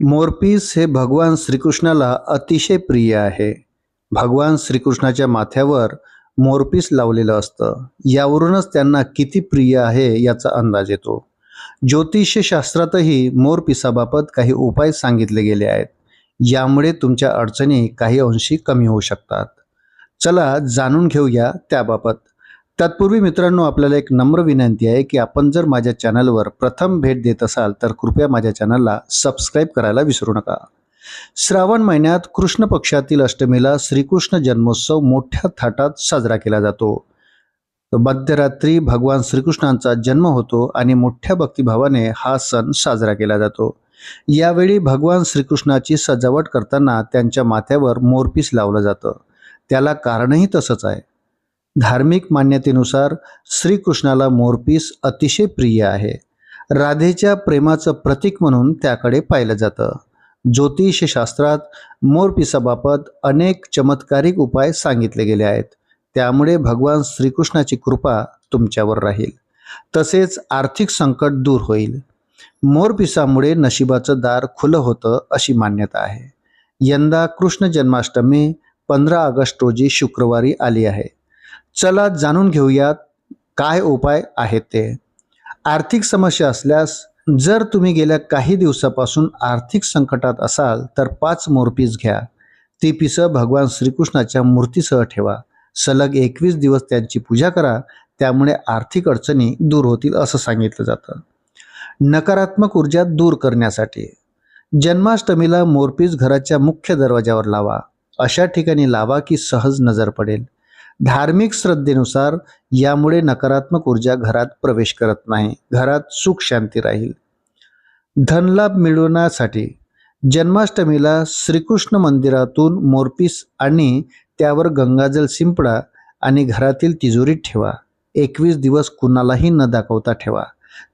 मोरपीस हे भगवान श्रीकृष्णाला अतिशय प्रिय आहे. भगवान श्रीकृष्णाच्या माथ्यावर मोरपीस लावलेलं असतं. यावरूनच त्यांना किती प्रिय आहे याचा अंदाज येतो. ज्योतिषशास्त्रातही मोरपिसाबाबत काही उपाय सांगितले गेले आहेत. यामुळे तुमच्या अडचणी काही अंशी कमी होऊ शकतात. चला जाणून घेऊया त्याबाबत. तत्पूर्वी मित्रांनो आपल्याला एक नम्र विनंती आहे की आपण जर माझ्या चॅनलवर प्रथम भेट देत असाल तर कृपया माझ्या चॅनलला सबस्क्राईब करायला विसरू नका. श्रावण महिन्यात कृष्ण पक्षातील अष्टमीला श्रीकृष्ण जन्मोत्सव मोठ्या थाटात साजरा केला जातो. मध्यरात्री भगवान श्रीकृष्णांचा जन्म होतो आणि मोठ्या भक्तिभावाने हा सण साजरा केला जातो. यावेळी भगवान श्रीकृष्णाची सजावट करताना त्यांच्या माथ्यावर मोरपीस लावलं जातं. त्याला कारणही तसंच आहे. धार्मिक मान्यतेनुसार श्रीकृष्णाला मोरपीस अतिशय प्रिय आहे. राधेच्या प्रेमाचं प्रतीक म्हणून त्याकडे पाहिलं जातं. ज्योतिषशास्त्रात मोरपिसाबाबत अनेक चमत्कारिक उपाय सांगितले गेले आहेत. त्यामुळे भगवान श्रीकृष्णाची कृपा तुमच्यावर राहील. तसेच आर्थिक संकट दूर होईल. मोरपिसामुळे नशिबाचं दार खुलं होतं अशी मान्यता आहे. यंदा कृष्ण जन्माष्टमी पंधरा ऑगस्ट रोजी शुक्रवारी आली आहे. चला जाणून घेऊयात काय उपाय आहेत ते. आर्थिक समस्या असल्यास जर तुम्ही गेल्या काही दिवसापासून आर्थिक संकटात असाल तर पाच मोरपीस घ्या. ती पिसं भगवान श्रीकृष्णाच्या मूर्तीसह ठेवा. सलग एकवीस दिवस त्यांची पूजा करा त्यामुळे आर्थिक अडचणी दूर होतील असं सांगितलं जातं. नकारात्मक ऊर्जा दूर करण्यासाठी जन्माष्टमीला मोरपीस घराच्या मुख्य दरवाजावर लावा. अशा ठिकाणी लावा की सहज नजर पडेल. धार्मिक श्रद्धेनुसार यामुळे नकारात्मक ऊर्जा घरात प्रवेश करत नाही. घरात सुख शांती राहील. धनलाभ मिळवण्यासाठी जन्माष्टमीला श्रीकृष्ण मंदिरातून मोरपीस आणि त्यावर गंगाजल शिंपडा आणि घरातील तिजोरीत ठेवा. एकवीस दिवस कुणालाही न दाखवता ठेवा.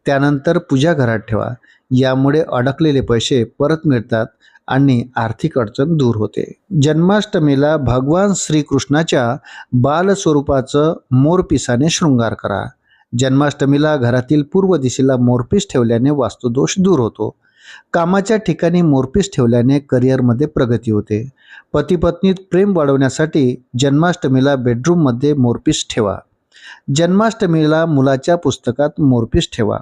त्यानंतर पूजा घरात ठेवा. यामुळे अडकलेले पैसे परत मिळतात आणि आर्थिक अडचण दूर होते. जन्माष्टमीला भगवान श्रीकृष्णाच्या बालस्वरूपाचं मोरपिसाने शृंगार करा. जन्माष्टमीला घरातील पूर्व दिशेला मोरपीस ठेवल्याने वास्तुदोष दूर होतो. कामाच्या ठिकाणी मोरपीस ठेवल्याने करिअरमध्ये प्रगती होते. पतीपत्नीत प्रेम वाढवण्यासाठी जन्माष्टमीला बेडरूममध्ये मोरपीस ठेवा. जन्माष्टमीला मुलाच्या पुस्तकात मोरपीस ठेवा.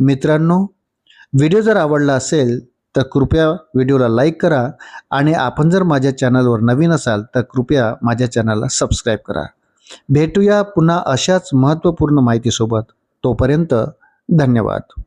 मित्रांनो व्हिडिओ जर आवडला असेल तर कृपया व्हिडिओला लाईक करा आणि आपण जर माझ्या चॅनलवर नवीन असाल तर कृपया माझ्या चॅनलला सबस्क्राईब करा. भेटूया पुन्हा अशाच महत्त्वपूर्ण माहितीसोबत. तोपर्यंत धन्यवाद.